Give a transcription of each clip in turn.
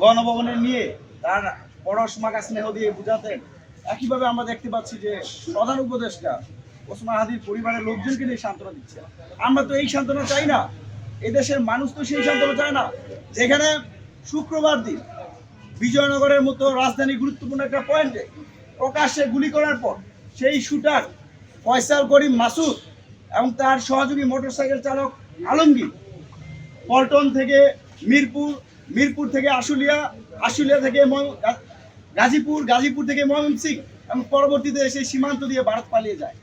গণভবনে নিয়ে তার পরশ মাখা স্নেহ দিয়ে বুঝাতেন। একইভাবে আমরা দেখতে পাচ্ছি যে প্রধান উপদেষ্টা ওসমান হাদির পরিবারের লোকজনকে নিয়ে সান্ত্বনা দিচ্ছে। আমরা তো এই সান্ত্বনা চাই না। এদেশের মানুষ তো সেই সান্ত্বনা চায় না। যেখানে শুক্রবার দিন বিজয়নগরের মতো রাজধানী গুরুত্বপূর্ণ একটা পয়েন্টে প্রকাশ্যে গুলি করার পর সেই শুটার ফয়সাল করিম মাসুদ এবং তার সহযোগী মোটরসাইকেল চালক আলমগীর পল্টন থেকে মিরপুর মিরপুর থেকে আশুলিয়া আশুলিয়া থেকে গাজীপুর গাজীপুর থেকে ময়মনসিং এবং পরবর্তীতে এসে সীমান্ত দিয়ে ভারত পালিয়ে যায়।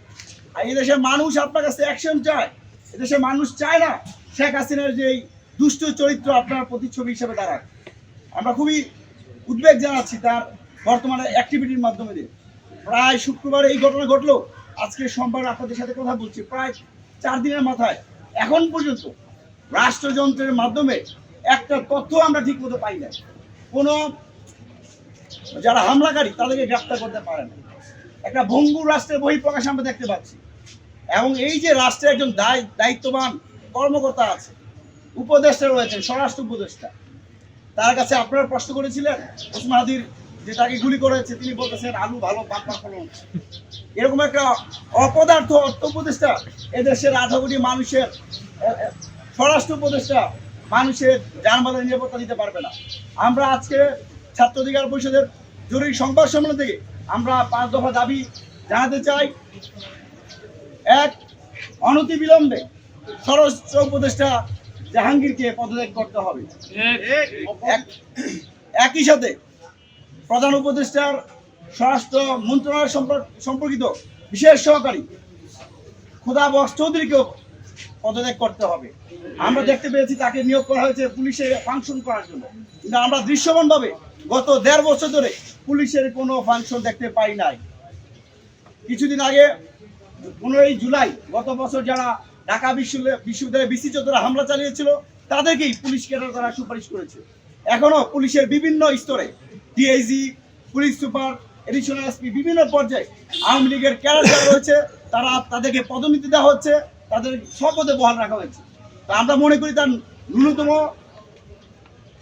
আর এই দেশের মানুষ আপনার কাছে অ্যাকশন চায়। এদেশের মানুষ চায় না শেখ হাসিনার যে দুষ্ট চরিত্র আপনার প্রতিচ্ছবি হিসেবে দাঁড়ায়। আমরা খুবই উদ্বেগ জানাচ্ছি তার বর্তমানে অ্যাক্টিভিটির মাধ্যমে দিয়ে। প্রায় শুক্রবার এই ঘটনা ঘটলো। আজকে সোমবার আপনাদের সাথে কথা বলছি। প্রায় চার দিনের মাথায়। এখন পর্যন্ত রাষ্ট্রযন্ত্রের মাধ্যমে একটা তথ্য আমরা ঠিক মতো পাই না। কোনো যারা হামলাকারী, তাদেরকে গ্রেপ্তার করতে পারে না। একটা ভঙ্গুর রাষ্ট্রের বহিঃপ্রকাশ আমরা দেখতে পাচ্ছি। এবং এই যে রাষ্ট্রে একজন দায়, দায়িত্ববান কর্মকর্তা আছে, উপদেষ্টা রয়েছেন, স্বরাষ্ট্র উপদেষ্টা। তার কাছে আপনারা প্রশ্ন করেছিলেন, ওসমান হাদির যে তাকে গুলি করেছে, তিনি বলতেছেন, আলু ভালো পাকা ফলন এরকম একটা অপদার্থ অর্থ উপদেষ্টা, এদেশের আধা কোটি মানুষের স্বরাষ্ট্র উপদেষ্টা মানুষের যানবাহনের নিরাপত্তা দিতে পারবে না। আমরা আজকে ছাত্র অধিকার পরিষদের জরুরি সংবাদ সম্মেলন থেকে আমরা পাঁচ দফা দাবি জানাতে চাই। এক অনতি বিলম্বে স্বরাষ্ট্র উপদেষ্টা জাহাঙ্গীরকে পদত্যাগ করতে হবে। এক- একই সাথে প্রধান উপদেষ্টার স্বরাষ্ট্র মন্ত্রণালয় সম্পর্ক- সম্পর্কিত বিশেষ সহকারী খুদা বক্স চৌধুরীকেও পদত্যাগ করতে হবে। আমরা দেখতে পেয়েছি তাকে নিয়োগ করা হয়েছে পুলিশে ফাংশন করার জন্য। কিন্তু আমরা দৃশ্যমানভাবে গত দেড় বছর ধরে পুলিশের কোনো ফাংশন দেখতে পাই নাই। কিছুদিন আগে পনেরোই জুলাই গত বছর যারা ঢাকা বিশ্ববিদ্যালয় বিসি চোদ্দরা হামলা চালিয়েছিল, তাদেরকেই পুলিশ ক্যাডার তারা সুপারিশ করেছে। এখনও পুলিশের বিভিন্ন স্তরে DIG, police super, additional SP বিভিন্ন পর্যায়ে আওয়ামী লীগের ক্যাডার যারা রয়েছে, তারা তাদেরকে পদোন্নতি দেওয়া হচ্ছে। তাদের স্বপদে বহাল রাখা হয়েছে। তা আমরা মনে করি তার ন্যূনতম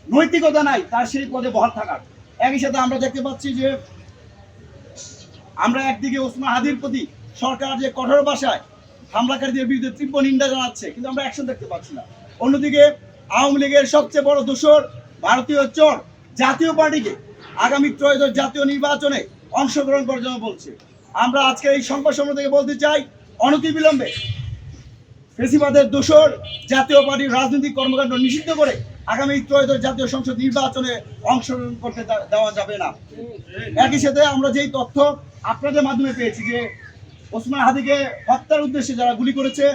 নৈতিকতা নাই, তার সেই পদে বহাল থাকার। একই সাথে আমরা দেখতে পাচ্ছি যে আমরা একদিকে ওসমান হাদির প্রতি সরকার যে কঠোর ভাষায় হামলাকারীদের বিরুদ্ধে তীব্র নিন্দা জানাচ্ছে, কিন্তু আমরা অ্যাকশন দেখতে পাচ্ছি না। অন্যদিকে আওয়ামী লীগের সবচেয়ে বড় দোষর ভারতীয় চর জাতীয় পার্টিকে আগামী ত্রয়োদশ জাতীয় নির্বাচনে অংশগ্রহণ করার জন্য বলছে। আমরা আজকে এই সংবাদ সম্মেলন থেকে বলতে চাই, অনতিবিলম্বে ফেসিবাদের দোষর জাতীয় পার্টির রাজনৈতিক কর্মকাণ্ড নিষিদ্ধ করে আগামী ত্রয়োদশ জাতীয় সংসদ নির্বাচনে অংশগ্রহণ করতে দেওয়া যাবে না। একই সাথে আমরা যেই তথ্য আপনাদের মাধ্যমে পেয়েছি যে ওসমান হাদিকে হত্যার উদ্দেশ্যে যারা গুলি করেছে,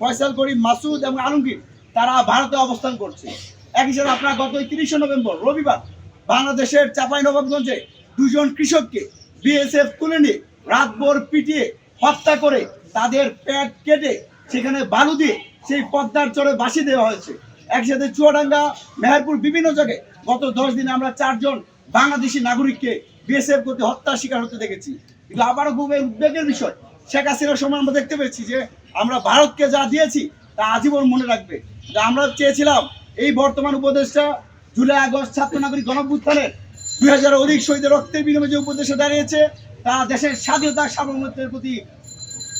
ফয়সাল করিম, মাসুদ এবং আলমগীর, তারা ভারতে অবস্থান করছে। একই সাথে আপনারা গত তিরিশে নভেম্বর, রবিবার বাংলাদেশের চাপাই নবাবগঞ্জে দুজন কৃষককে বিএসএফ তুলে নিয়ে রাতভর পিটিয়ে হত্যা করে তাদের পেট কেটে সেখানে বালু দিয়ে সেই পদ্মার চরে বাসি দেওয়া হয়েছে। একসাথে চুয়াডাঙ্গা, মেহেরপুর বিভিন্ন জায়গায় গত দশ দিনে আমরা চারজন বাংলাদেশি নাগরিককে বিএসএফ করতে হত্যার শিকার হতে দেখেছি। কিন্তু আবারও খুব উদ্বেগের বিষয়। শেখ হাসিনার সময় আমরা দেখতে পেয়েছি যে আমরা ভারতকে যা দিয়েছি তা আজীবন মনে রাখবে। আমরা চেয়েছিলাম এই বর্তমান উপদেশটা জুলাই, আগস্ট ছাত্র নাগরিক গণভ্যুত্থানের দুই হাজার অধিক শহীদের রক্তের বিনিময়ে যে উপদেশে দাঁড়িয়েছে, তা দেশের স্বাধীনতা সার্বভৌমত্বের প্রতি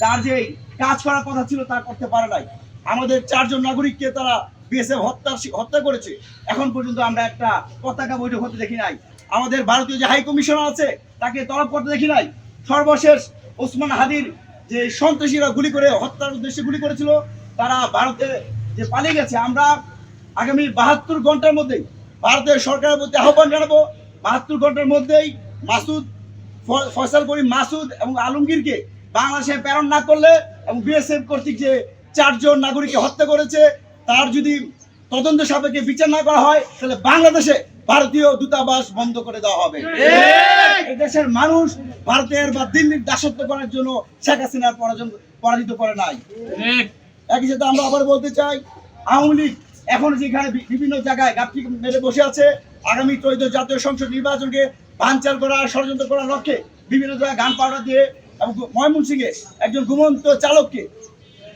তার যে কাজ করার কথা ছিল তা করতে পারে নাই। আমাদের চারজন নাগরিককে তারা বিএসএফ হত্যা হত্যা করেছে। এখন পর্যন্ত আমরা একটা পতাকা বৈঠক হতে দেখি নাই। আমাদের ভারতীয় যে হাই কমিশনার আছে, তাকে তলব করতে দেখি নাই। সর্বশেষ ওসমান হাদির যে সন্ত্রাসীরা গুলি করে, হত্যার উদ্দেশ্যে গুলি করেছিল, তারা ভারতে যে পালিয়ে গেছে, আমরা আগামী বাহাত্তর ঘণ্টার মধ্যেই ভারতের সরকারের প্রতি আহ্বান জানাব। বাহাত্তর ঘণ্টার মধ্যেই মাসুদ ফয়সাল করিম মাসুদ এবং আলমগীরকে বাংলাদেশে প্রেরণ না করলে এবং বিএসএফ কর্তৃক যে চারজন নাগরিককে হত্যা করেছে তার যদি তদন্ত সাপেক্ষে বিচার না করা হয় তাহলে বাংলাদেশে ভারতীয় দূতাবাস বন্ধ করে দেওয়া হবে। এই দেশের মানুষ ভারতের বা দিল্লির দাসত্ব করার জন্য শেখ হাসিনার পরাজিত করে নাই। একই সাথে আমরা আবার বলতে চাই আওয়ামী লীগ এখন যেখানে বিভিন্ন জায়গায় গাপটি মেরে বসে আছে আগামী ত্রয়োদশ জাতীয় সংসদ নির্বাচনকে বানচাল করা ষড়যন্ত্র করার লক্ষ্যে বিভিন্ন জায়গায় গান পাউডার দিয়ে এবং ময়মনসিংহে একজন ঘুমন্ত চালককে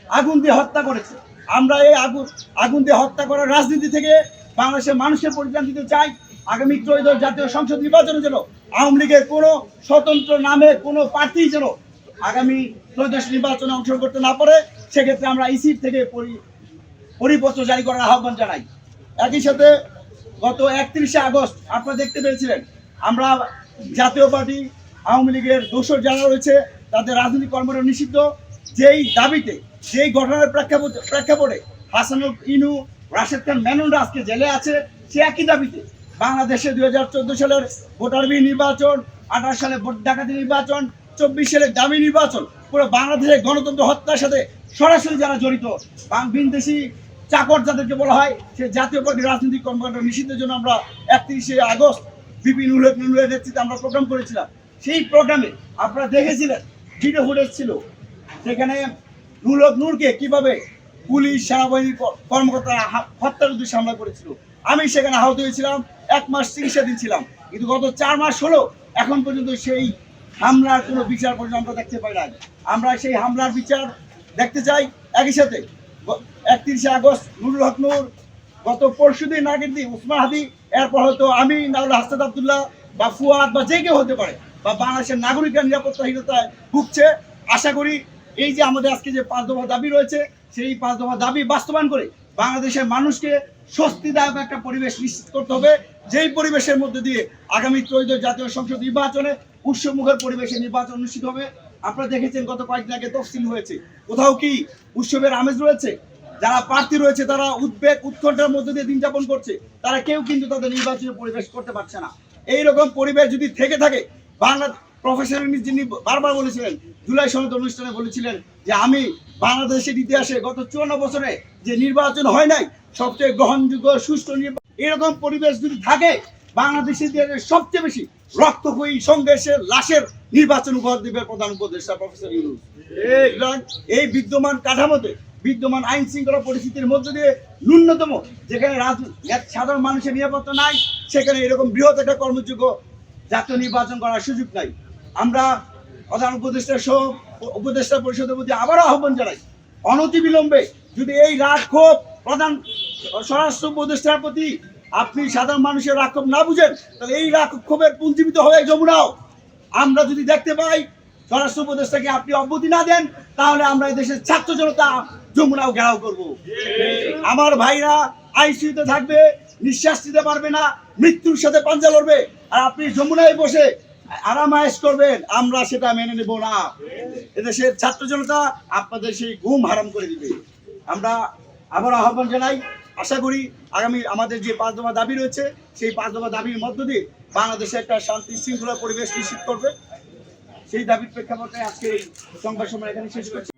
আগুন দিয়ে হত্যা করেছে। আমরা এই আগুন আগুন দিয়ে হত্যা করার রাজনীতি থেকে বাংলাদেশের মানুষের পরিত্রাণ দিতে চাই। আগামী ত্রয়োদশ জাতীয় সংসদ নির্বাচনের জন্য আওয়ামী লীগের কোনো স্বতন্ত্র নামে কোনো প্রার্থী যেন আগামী ত্রয়োদশ নির্বাচনে অংশগ্রহণ করতে না পারে, সেক্ষেত্রে আমরা ইসির থেকে পরি- পরিপত্র জারি করার আহ্বান জানাই। একই সাথে গত একত্রিশে আগস্ট আপনারা দেখতে পেয়েছিলেন আমরা জাতীয় পার্টি আওয়ামী লীগের দোষর যারা রয়েছে তাদের রাজনৈতিক কর্মকাণ্ড নিষিদ্ধ। যেই দাবিতে, যেই ঘটনার প্রেক্ষাপটে প্রেক্ষাপটে হাসানুল ইনু, রাশেদ খান মেননরা আজকে জেলে আছে, সে একই দাবিতে বাংলাদেশে দুই হাজার চোদ্দ সালের ভোটার বিহীন নির্বাচন, আঠাশ সালে ভোট ডাকাতি নির্বাচন, চব্বিশ সালে দামি নির্বাচন, পুরো বাংলাদেশের গণতন্ত্র হত্যার সাথে সরাসরি যারা জড়িত বিনদেশি চাকর যাদেরকে বলা হয়, সে জাতীয় পার্টির রাজনৈতিক কর্মকাণ্ড নিষিদ্ধের জন্য আমরা একত্রিশে আগস্ট বিপিন উল্লেখ আমরা প্রোগ্রাম করেছিলাম। সেই প্রোগ্রামে আপনারা দেখেছিলেন ভিডিও ফুটেজ ছিল। সেখানে নুরুল নূরকে কীভাবে পুলিশ সেনাবাহিনীর কর্মকর্তারা হত্যার উদ্দেশ্যে হামলা করেছিল? আমি সেখানে আহত হয়েছিলাম, এক মাস চিকিৎসা দিচ্ছিলাম। কিন্তু গত চার মাস হলো এখন পর্যন্ত সেই হামলার কোনো বিচার পর্যন্ত আমরা দেখতে পাই না আমরা সেই হামলার বিচার দেখতে চাই একই সাথে। একত্রিশে আগস্ট নুরুল হক নূর, গত পরশু দিন আগের দিন উসমান হাদি এরপর হয়তো আমি নাউল হাসাদ আবদুল্লাহ বা ফুয়াদ বা যে কেউ হতে পারে বা বাংলাদেশের নাগরিকরা নিরাপত্তাহীনতায় ভুগছে। আশা করি এই যে আমাদের আজকে যে পাঁচ দফা দাবি রয়েছে, সেই পাঁচ দফা দাবি বাস্তবায়ন করে বাংলাদেশের মানুষকে স্বস্তিদায়ক একটা পরিবেশ নিশ্চিত করতে হবে। যেই পরিবেশের মধ্যে দিয়ে আগামী ত্রয়োদশ জাতীয় সংসদ নির্বাচনে উৎসবমুখর পরিবেশে নির্বাচন অনুষ্ঠিত হবে, আপনারা দেখেছেন গত কয়েকদিন আগে তফসিল হয়েছে। কোথাও কি উৎসবের আমেজ রয়েছে? যারা প্রার্থী রয়েছে, তারা উদ্বেগ, উৎকণ্ঠার মধ্যে দিয়ে দিন যাপন করছে, তারা কেউ কিন্তু তাদের নির্বাচনী পরিবেশ করতে পারছে না। এই রকম পরিবেশ যদি থেকে থাকে বাংলা প্রফেসর যিনি বারবার বলেছিলেন, জুলাই সনদ অনুষ্ঠানে বলেছিলেন যে আমি বাংলাদেশের ইতিহাসে গত চুয়ান্ন বছরে যে নির্বাচন হয় নাই, সবচেয়ে গ্রহণযোগ্য সুষ্ঠু নির্বাচন এরকম পরিবেশ যদি থাকে বাংলাদেশের ইতিহাসে সবচেয়ে বেশি রক্তক্ষয়ী সংঘর্ষের লাশের নির্বাচন উপহার দেবে প্রধান উপদেষ্টা প্রফেসর ইউনুস। এই বিদ্যমান কাঠামোতে, বিদ্যমান আইন শৃঙ্খলা পরিস্থিতির মধ্যে দিয়ে ন্যূনতম যেখানে সাধারণ মানুষের নিরাপত্তা নাই, সেখানে এরকম বৃহৎ একটা কর্মযোগ্য জাতীয় নির্বাচন করার সুযোগ নাই। আমরা প্রধান উপদেষ্টা সহ উপদেষ্টা পরিষদের প্রতি আবারও আহ্বান জানাই অনতি বিলম্বে যদি এই রাগ ক্ষোভ প্রধান স্বরাষ্ট্র উপদেষ্টার প্রতি আপনি সাধারণ মানুষের রাগ ক্ষোভ না বুঝেন, তাহলে এই রাগ ক্ষোভের পুঞ্জীবিত হয়ে যমুনাও। আমরা যদি দেখতে পাই, স্বরাষ্ট্র উপদেষ্টাকে আপনি অব্যাহতি না দেন, তাহলে আমরা এই দেশের ছাত্র জনতা যমুনাও ঘেরাও করব। আমার ভাইরা আইসিইউতে থাকবে, নিঃশ্বাস নিতে পারবে না, মৃত্যুর সাথে পাঞ্জা লড়বে। আর আপনি যমুনায় বসে আরামায়েশ করবেন, আমরা সেটা মেনে নেব না। এদেশের ছাত্র জনতা আপনাদের সেই ঘুম হারাম করে দিবে। আমরা আবার আহ্বান জানাই, আশা করি আগামী আমাদের যে পাঁচ দফা দাবি রয়েছে, সেই পাঁচ দফা দাবির মধ্য দিয়ে বাংলাদেশে একটা শান্তি শৃঙ্খলা পরিবেশ নিশ্চিত করবে। সেই দাবির প্রেক্ষাপটে আজকে এই সংবাদ সম্মেলন এখানে শেষ করছি।